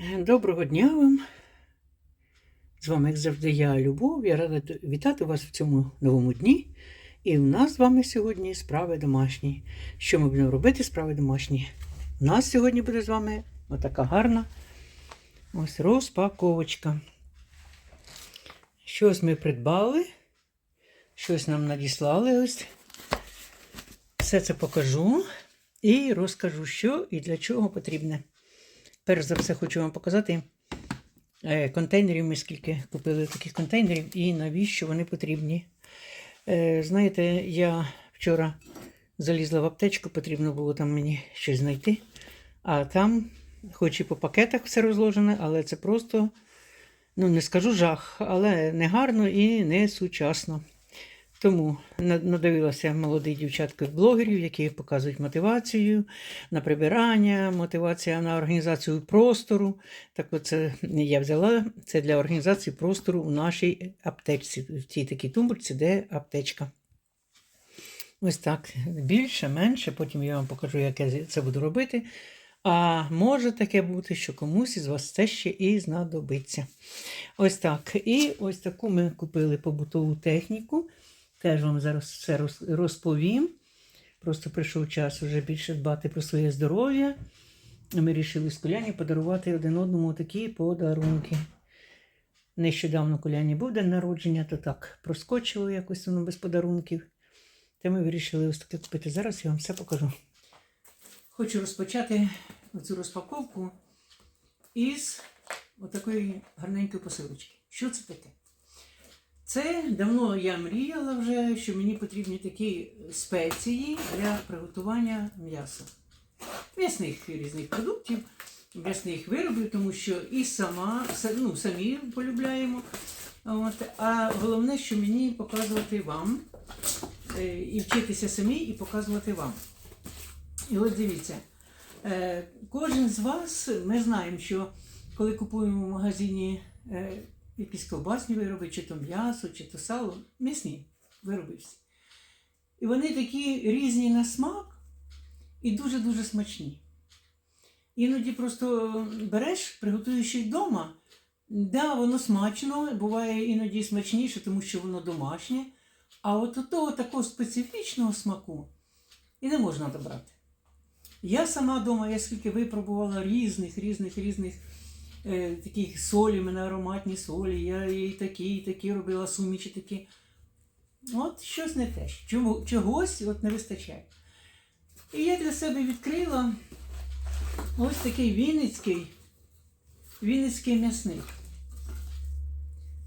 Доброго дня вам. З вами, як завжди, я Любов. Я рада вітати вас в цьому новому дні. І в нас з вами сьогодні справи домашні. Що ми будемо робити? Справи домашні. У нас сьогодні буде з вами отака гарна ось розпаковочка. Щось ми придбали, щось нам надіслали ось. Все це покажу і розкажу, що і для чого потрібне. Перш за все хочу вам показати е, контейнерів. Ми скільки купили таких контейнерів і навіщо вони потрібні. Е, Знаєте, я вчора залізла в аптечку, потрібно було там мені щось знайти. А там, хоч і по пакетах все розложено, але це просто, ну не скажу жах, але не гарно і не сучасно. Тому надивилася молодих дівчаток-блогерів, які показують мотивацію на прибирання, мотивація на організацію простору. Так от це я взяла це для організації простору у нашій аптечці, в цій такій тумбурці, де аптечка. Ось так. Більше, менше, потім я вам покажу, як я це буду робити. А може таке бути, що комусь із вас це ще і знадобиться. Ось так. І ось таку ми купили побутову техніку. Теж вам зараз все розповім. Просто прийшов час вже більше дбати про своє здоров'я. Ми вирішили з Коляні подарувати один одному такі подарунки. Нещодавно Коляні був день народження, то так проскочило якось воно без подарунків. Та ми вирішили ось таке купити. Зараз я вам все покажу. Хочу розпочати цю розпаковку із отакої гарненької посилочки. Що це таке? Це давно я мріяла вже, що мені потрібні такі спеції для приготування м'яса. М'ясних різних продуктів, м'ясних виробів, тому що і сама, ну, самі полюбляємо. От, а головне, що мені показувати вам, е, і вчитися самі, і показувати вам. І от дивіться, е, кожен з вас, ми знаємо, що коли купуємо в магазині е, якісь ковбасні вироби, чи то м'ясо, чи то сало, м'ясні вироби всі. І вони такі різні на смак і дуже-дуже смачні. Іноді просто береш, приготуєш їх вдома. Да, воно смачно, буває іноді смачніше, тому що воно домашнє. А от того такого специфічного смаку і не можна добрати. Я сама вдома, я скільки випробувала різних, різних, різних е, таких солі, в мене ароматні солі, я і такі, і такі робила суміші такі. От щось не те. Чому, чогось от не вистачає. І я для себе відкрила ось такий Вінницький, Вінницький м'ясник.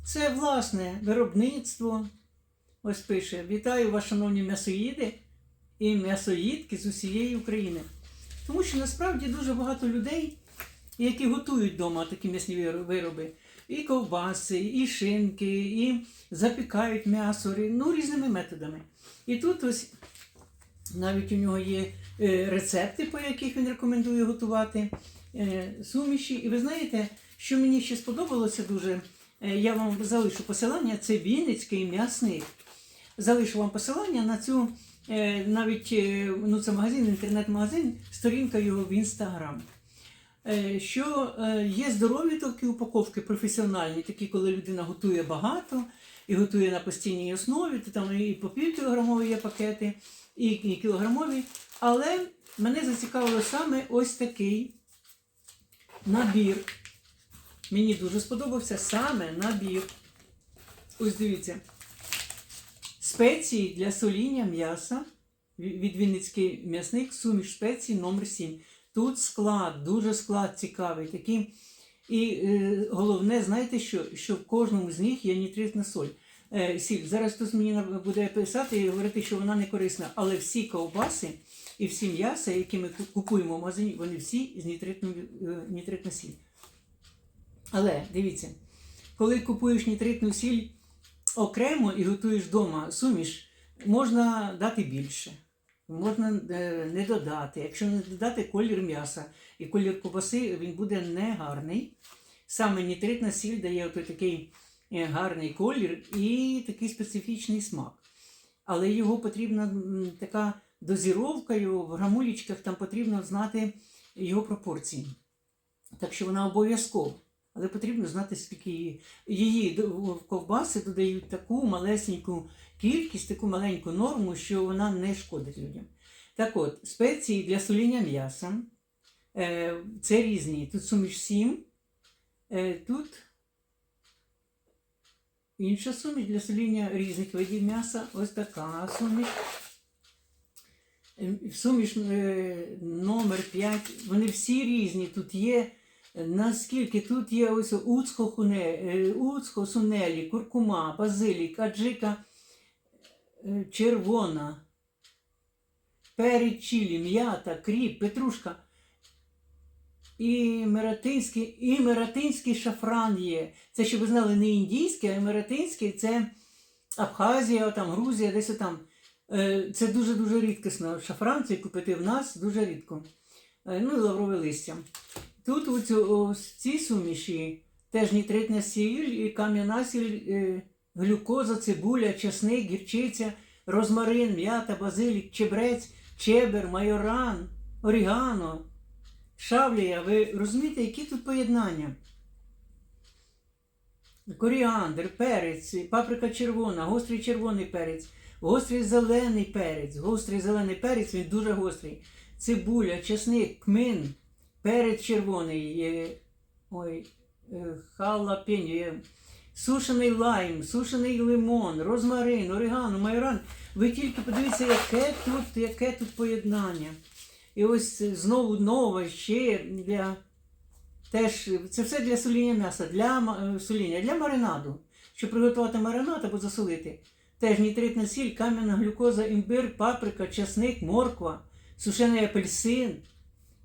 Це власне виробництво. Ось пише: Вітаю вас, шановні м'ясоїди і м'ясоїдки з усієї України. Тому що насправді дуже багато людей, які готують вдома такі м'ясні вироби. І ковбаси, і шинки, і запікають м'ясо ну, різними методами. І тут ось навіть у нього є е, рецепти, по яких він рекомендує готувати е, суміші. І ви знаєте, що мені ще сподобалося дуже, Е, я вам залишу посилання, це Вінницький м'ясник. Залишу вам посилання на цю навіть ну, це магазин, інтернет-магазин, сторінка його в інстаграм. Е, Що е, є здорові такі упаковки професіональні, такі, коли людина готує багато і готує на постійній основі, то там і по півкілограмові є пакети, і, кілограмові. Але мене зацікавило саме ось такий набір. Мені дуже сподобався саме набір. Ось дивіться. Спеції для соління м'яса Ві- від Вінницький м'ясник, суміш спецій номер 7. Тут склад, дуже склад цікавий. Такий. І е, головне, знаєте що? Що в кожному з них є нітритна соль. Е, сіль. Зараз хтось мені буде писати і говорити, що вона не корисна, але всі ковбаси і всі м'яса, які ми купуємо в магазині, вони всі з нітритною е, нітритна сіль. Але дивіться, коли купуєш нітритну сіль окремо і готуєш вдома суміш, можна дати більше. Можна е, не додати. Якщо не додати колір м'яса і колір ковбаси, він буде негарний. Саме нітритна сіль дає от такий е, гарний колір і такий специфічний смак. Але його потрібна така дозіровка, його в грамулічках там потрібно знати його пропорції. Так що вона обов'язкова. Але потрібно знати, скільки її. Її ковбаси додають таку малесеньку кількість, таку маленьку норму, що вона не шкодить людям. Так от, спеції для соління м'яса. Е, це різні. Тут суміш 7, е, тут інша суміш для соління різних видів м'яса. Ось така суміш. Е, Суміш е, номер 5. Вони всі різні. Тут є. Наскільки тут є ось уцхо, хуне, сунелі, куркума, базилік, аджика червона, перець м'ята, кріп, петрушка. І мератинський, і мератинський шафран є. Це, щоб ви знали, не індійський, а мератинський це Абхазія, там, Грузія, десь там. Е, Це дуже-дуже рідкісно. Шафран цей купити в нас дуже рідко. Е, Ну і лаврове листя. Тут у цій суміші теж нітритна сіль, і кам'яна сіль, е, глюкоза, цибуля, чесник, гірчиця, розмарин, м'ята, базилік, чебрець, чебер, майоран, орігано, шавлія. Ви розумієте, які тут поєднання? Коріандр, перець, паприка червона, гострий червоний перець, гострий зелений перець, гострий зелений перець, він дуже гострий. Цибуля, чесник, кмин, перець червоний, ой, е, халапеньо, е, сушений лайм, сушений лимон, розмарин, орегано, майоран. Ви тільки подивіться, яке тут, яке тут поєднання. І ось знову нове ще для теж це все для соління м'яса, для е, соління, для маринаду. Щоб приготувати маринад або засолити. Теж нітритна сіль, кам'яна глюкоза, імбир, паприка, часник, морква, сушений апельсин,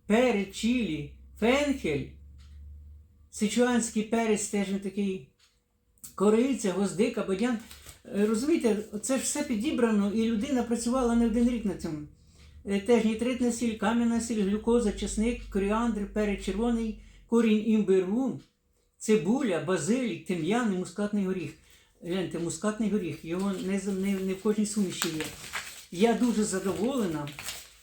перець, чилі, фенхель, сичуанський перець теж він такий, кориця, гвоздика, бодян. Е, Розумієте, це ж все підібрано, і людина працювала не один рік на цьому. Е, Теж нітритна сіль, кам'яна сіль, глюкоза, чесник, коріандр, перець червоний, корінь імбиру, цибуля, базилік, тим'ян і мускатний горіх. Гляньте, мускатний горіх, його не, не, не в кожній суміші є. Я дуже задоволена.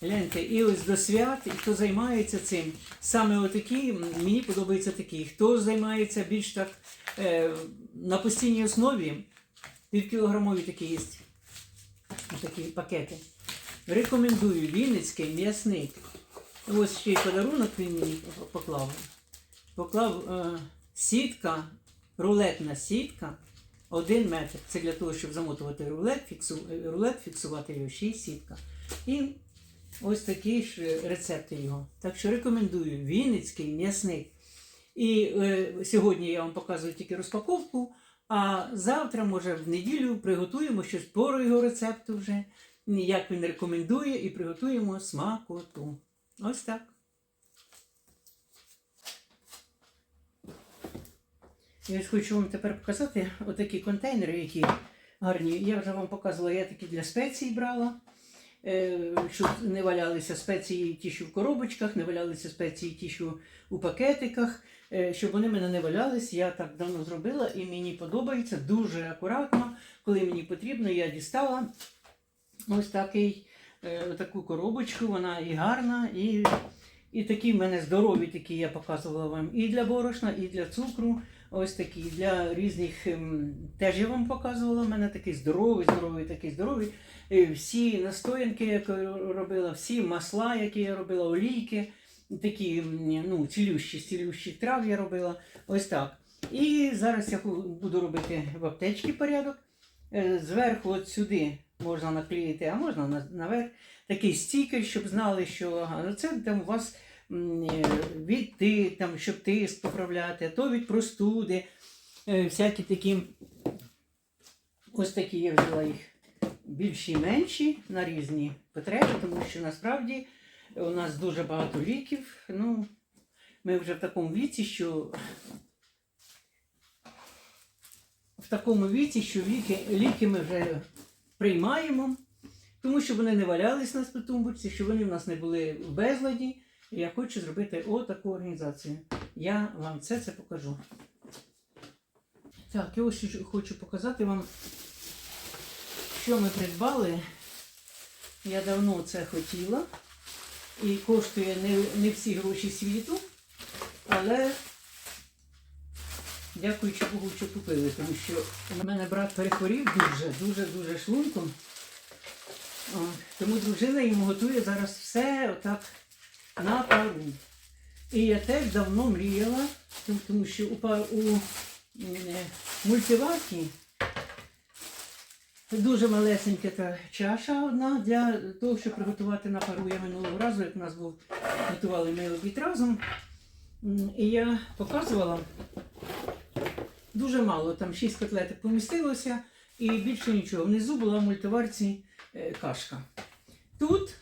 Гляньте, і ось до свят, і хто займається цим, саме отакі, мені подобаються такі. Хто займається більш так е, на постійній основі, півкілограмові такі є. Такі пакети. Рекомендую Вінницький м'ясник. Ось ще й подарунок він мені поклав. Поклав е, сітка, рулетна сітка, один метр. Це для того, щоб замотувати рулет, фіксу, рулет фіксувати його, ще й сітка. І ось такі ж е, рецепти його. Так що рекомендую Вінницький м'ясник. І е, сьогодні я вам показую тільки розпаковку, а завтра, може, в неділю приготуємо щось по його рецепту вже, як він рекомендує, і приготуємо смакоту. Ось так. Я ось хочу вам тепер показати отакі контейнери, які гарні. Я вже вам показувала, я такі для спецій брала. Е, Щоб не валялися спеції ті, що в коробочках, не валялися спеції ті, що у пакетиках, е, щоб вони мене не валялись. Я так давно зробила і мені подобається дуже акуратно. Коли мені потрібно, я дістала ось такий, е, таку коробочку, вона і гарна, і, і такі в мене здорові, такі я показувала вам і для борошна, і для цукру. Ось такі для різних ем, теж я вам показувала. У мене такий здоровий, здоровий, такий здоровий. Е, Всі настоянки, які я робила, всі масла, які я робила, олійки, такі ну, цілющі, з цілющих трав я робила. Ось так. І зараз я буду робити в аптечці порядок. Е, Зверху от сюди можна наклеїти, а можна на- наверх такий стікер, щоб знали, що ну, це там у вас від ти, там, щоб тиск поправляти, а то від простуди. Е, Всякі такі. Ось такі я взяла їх більші менші на різні потреби, тому що насправді у нас дуже багато ліків. Ну, ми вже в такому віці, що в такому віці, що ліки, ліки ми вже приймаємо, тому що вони не валялись нас по тумбочці, що вони в нас не були в безладі. Я хочу зробити отаку організацію. Я вам це, це покажу. Так, я ось хочу показати вам, що ми придбали. Я давно це хотіла. І коштує не, не всі гроші світу. Але дякуючи Богу, що купили, тому що у мене брат перехворів дуже, дуже, дуже шлунком. Тому дружина йому готує зараз все отак на пару. І я теж давно мріяла, тому- що у, у е, мультиварці дуже малесенька та чаша одна для того, щоб приготувати на пару. Я минулого разу, як нас був, готували ми обід разом. І я показувала дуже мало, там 6 котлеток помістилося і більше нічого. Внизу була в мультиварці е, кашка. Тут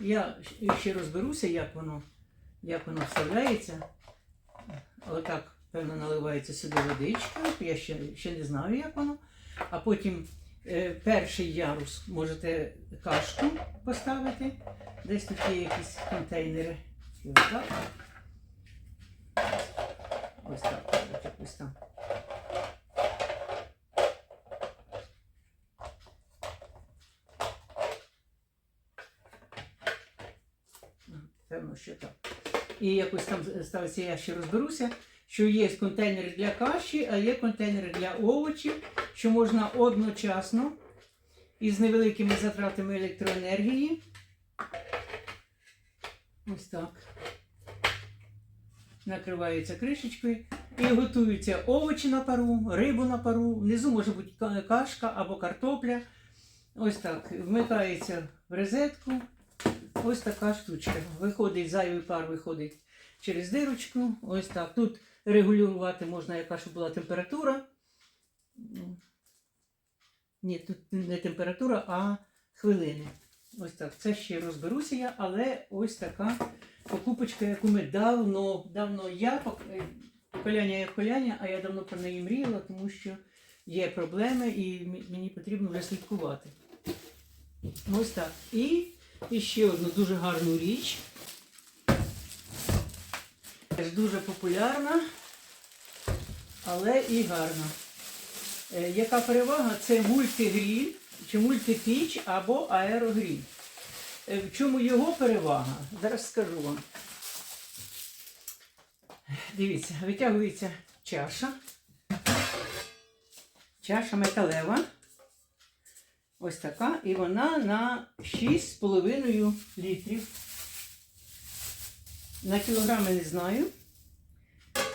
я ще розберуся, як воно, як воно вставляється. Отак, певно, наливається сюди водичка. Я ще, ще не знаю, як воно. А потім е, перший ярус можете кашку поставити. Десь тут є якісь контейнери. І отак. Ось так, ось там. Що так. І якось там ставиться, я ще розберуся, що є контейнери для каші, а є контейнери для овочів, що можна одночасно із невеликими затратами електроенергії. Ось так. Накривається кришечкою і готуються овочі на пару, рибу на пару. Внизу може бути кашка або картопля. Ось так. Вмикається в розетку. Ось така штучка. Виходить, зайвий пар виходить через дирочку. Ось так. Тут регулювати можна, яка щоб була температура. Ні, тут не температура, а хвилини. Ось так. Це ще розберуся я, але ось така покупочка, яку ми давно, давно я, е, поколяння як поколяння, а я давно про неї мріяла, тому що є проблеми і мені потрібно вже. Ось так. І і ще одну дуже гарну річ. Теж дуже популярна, але і гарна. Е, Яка перевага? Це мультигріль, чи мультипіч або аерогріль. Е, В чому його перевага? Зараз скажу вам. Дивіться, витягується чаша. Чаша металева. Ось така. І вона на 6,5 літрів. На кілограми не знаю.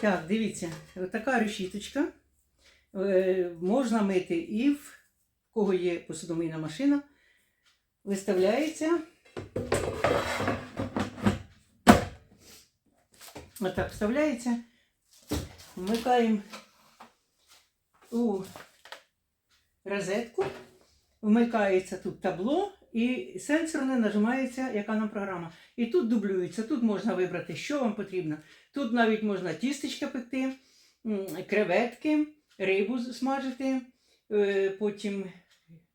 Так, дивіться, така решіточка. Е, можна мити і в кого є посудомийна машина. Виставляється. Отак вставляється. Вмикаємо у розетку. Вмикається тут табло і сенсорне нажимається, яка нам програма. І тут дублюється. Тут можна вибрати, що вам потрібно. Тут навіть можна тістечка пекти, креветки, рибу смажити, е, потім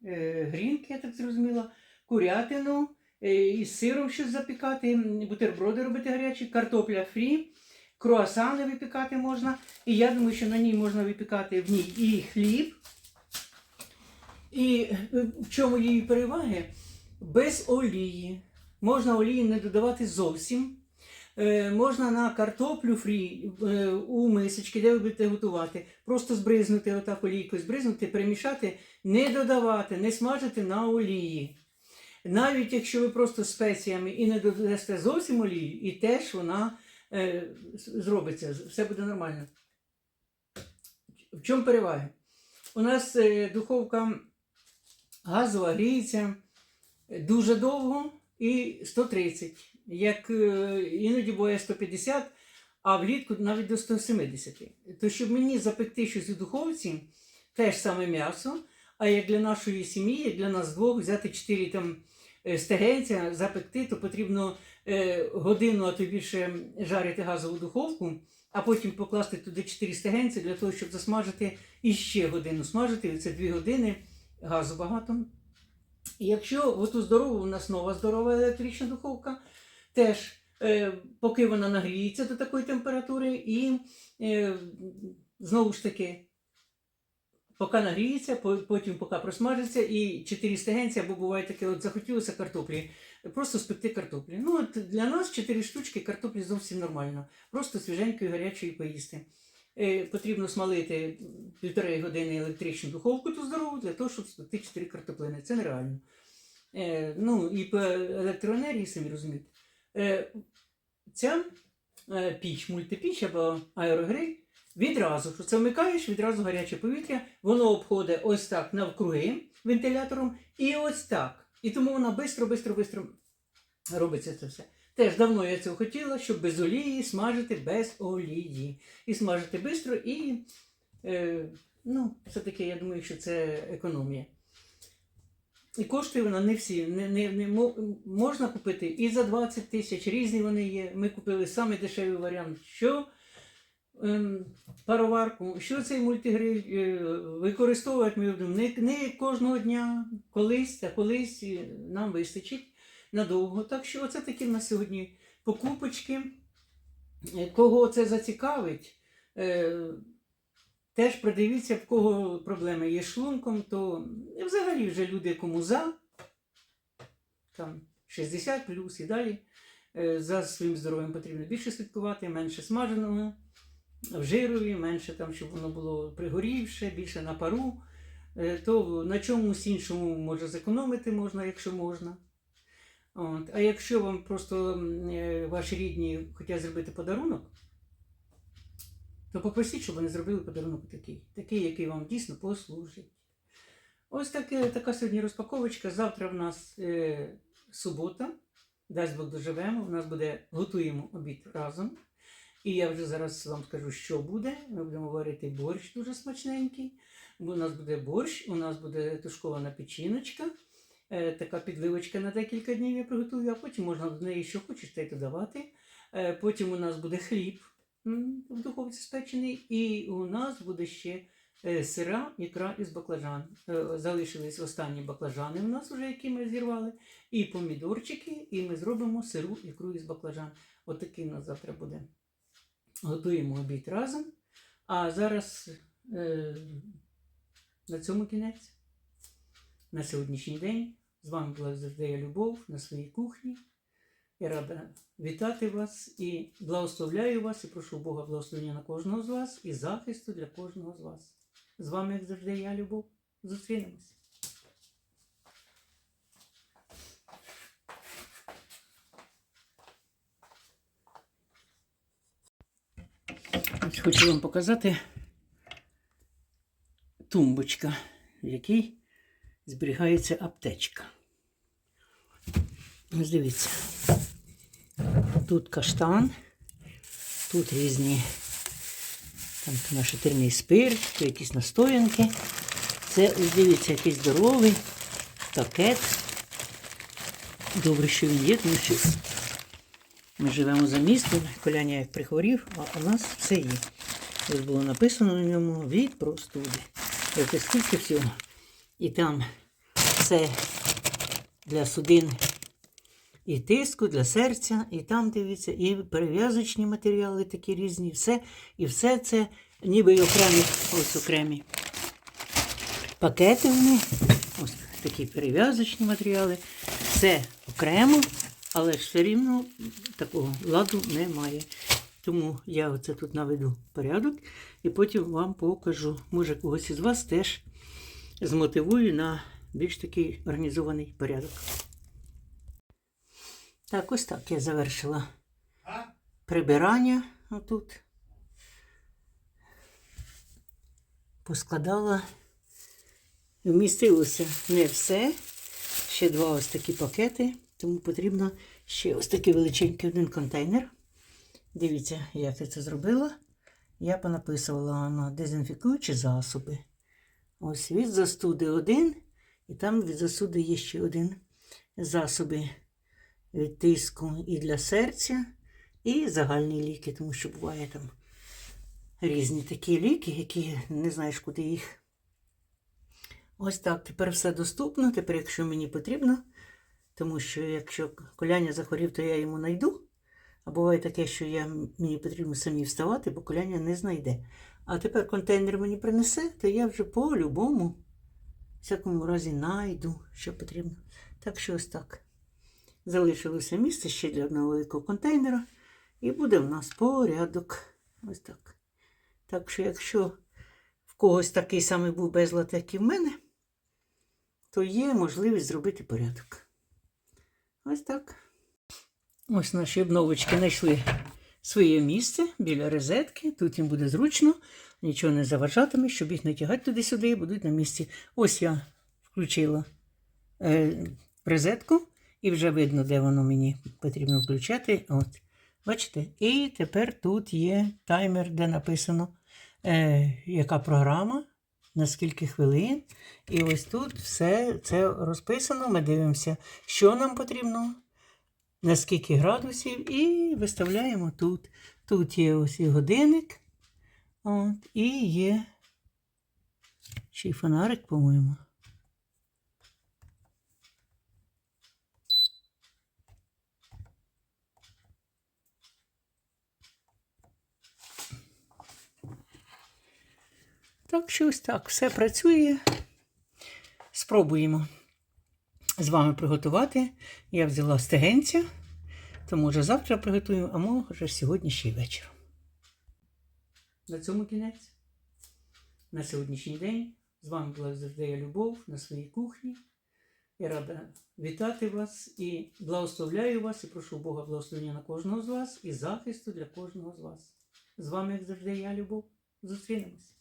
е, грінки, я так зрозуміла, курятину, е, із сиром щось запікати, бутерброди робити гарячі, картопля фрі, круасани випікати можна. І я думаю, що на ній можна випікати в ній і хліб. І е, в чому її переваги? Без олії. Можна олії не додавати зовсім. Е, можна на картоплю фрі е, у мисочки, де ви будете готувати, просто збризнути отак олійкою, збризнути, перемішати, не додавати, не смажити на олії. Навіть якщо ви просто спеціями і не додасте зовсім олію, і теж вона е, зробиться, все буде нормально. В чому переваги? У нас е, духовка газова гріється дуже довго і 130. Як е, іноді буває 150, а влітку навіть до 170. То щоб мені запекти щось у духовці, теж саме м'ясо, а як для нашої сім'ї, для нас двох, взяти 4 там е, стегенця, запекти, то потрібно е, годину, а то більше жарити газову духовку, а потім покласти туди 4 стегенці для того, щоб засмажити і ще годину смажити. Це 2 години, газу багато. І якщо оту здорову, у нас нова здорова електрична духовка, теж е, поки вона нагріється до такої температури, і е, знову ж таки поки нагріється, потім поки просмажиться, і 4 стегенці, або буває таке, от захотілося картоплі, просто спекти картоплі. Ну, от для нас 4 штучки картоплі зовсім нормально. Просто свіженької гарячої поїсти. Е, потрібно смалити півтори години електричну духовку ту здорову для того, щоб спекти 4 картоплини. Це нереально. Е, ну, і по електроенергії, самі розумієте. Е, ця піч, мультипіч або аерогриль, відразу, що це вмикаєш, відразу гаряче повітря, воно обходить ось так навкруги вентилятором і ось так. І тому вона бистро, бистро, бистро робиться це все. Теж давно я цього хотіла, щоб без олії смажити без олії. І смажити бистро, і е, ну, все-таки я думаю, що це економія. І коштує вона не всі. Не, не, не, можна купити і за 20 тисяч, різні вони є. Ми купили самий дешевий варіант. Що ем, пароварку, що цей мультигриль е, використовувати ми будемо не, не кожного дня, колись, та колись е, нам вистачить надовго. Так що оце такі в нас сьогодні покупочки. Е, Кого це зацікавить, е, теж придивіться, в кого проблеми є шлунком, то взагалі вже люди кому за, там 60 плюс і далі. е, За своїм здоров'ям потрібно більше слідкувати, менше смаженого в жирові, менше там, щоб воно було пригорівше, більше на пару. То на чомусь іншому може зекономити можна, якщо можна. От. А якщо вам просто е, ваші рідні хочуть зробити подарунок, то попросіть, щоб вони зробили подарунок такий, такий, який вам дійсно послужить. Ось таке, така сьогодні розпаковочка. Завтра в нас е, субота. Дасть Бог доживемо. У нас буде готуємо обід разом. І я вже зараз вам скажу, що буде. Ми будемо варити борщ дуже смачненький. Бо У нас буде борщ, у нас буде тушкована печіночка. Е, така підливочка на декілька днів я приготую, а потім можна до неї що хочеш, те й додавати. Е, потім у нас буде хліб в духовці спечений, і у нас буде ще е, сира, ікра із баклажан. Залишились останні баклажани у нас вже, які ми зірвали, і помідорчики, і ми зробимо сиру ікру із баклажан. Отакий у нас завтра буде. Готуємо обід разом. А зараз е, на цьому кінець. На сьогоднішній день. З вами була завжди Любов на своїй кухні. Я рада вітати вас і благословляю вас і прошу Бога благословення на кожного з вас і захисту для кожного з вас. З вами, як завжди, я Любов. Зустрінемось. Хочу вам показати тумбочка, в якій зберігається аптечка. Ось дивіться. Тут каштан, тут різні там то нашатирний спирт, то якісь настоянки. Це, ось дивіться, якийсь здоровий пакет. Добре, що він є, тому що ми живемо за містом, коляня як прихворів, а у нас все є. Ось було написано на ньому від простуди. Це скільки всього. І там все для судин і тиску, для серця, і там дивіться, і перев'язочні матеріали такі різні, все. І все це ніби й окремі, ось окремі пакети вони. Ось такі перев'язочні матеріали. Все окремо, але все рівно такого ладу немає. Тому я оце тут наведу порядок і потім вам покажу. Може, когось із вас теж змотивую на більш такий організований порядок. Так, ось так я завершила прибирання отут. Поскладала. Вмістилося не все. Ще два ось такі пакети, тому потрібно ще ось такий величенький один контейнер. Дивіться, як я це зробила. Я понаписувала на дезінфікуючі засоби. Ось від застуди один, і там від застуди є ще один засоби від тиску і для серця, і загальні ліки, тому що буває там різні такі ліки, які не знаєш, куди їх. Ось так, тепер все доступно. Тепер, якщо мені потрібно, тому що якщо коляня захворів, то я йому знайду. А буває таке, що я, мені потрібно самі вставати, бо коляня не знайде. А тепер контейнер мені принесе, то я вже по-любому, в всякому разі, найду, що потрібно. Так що ось так. Залишилося місце ще для одного великого контейнера. І буде в нас порядок. Ось так. Так що, якщо в когось такий самий був безлад, як і в мене, то є можливість зробити порядок. Ось так. Ось наші обновочки знайшли своє місце біля розетки. Тут їм буде зручно, нічого не заважатиме, щоб їх натягати туди-сюди і будуть на місці. Ось я включила е, розетку, і вже видно, де воно мені потрібно включати. От. Бачите? І тепер тут є таймер, де написано, е, яка програма, на скільки хвилин. І ось тут все це розписано. Ми дивимося, що нам потрібно, на скільки градусів, і виставляємо тут. Тут є ось і годинник. От, і є ще й фонарик, по-моєму. Так що ось так, все працює. Спробуємо з вами приготувати. Я взяла стегенця, то може завтра приготую, а може сьогодні ще й вечором. На цьому кінець. На сьогоднішній день. З вами була завжди Любов на своїй кухні. Я рада вітати вас і благословляю вас і прошу Бога благословення на кожного з вас і захисту для кожного з вас. З вами, як завжди, я Любов. Зустрінемось.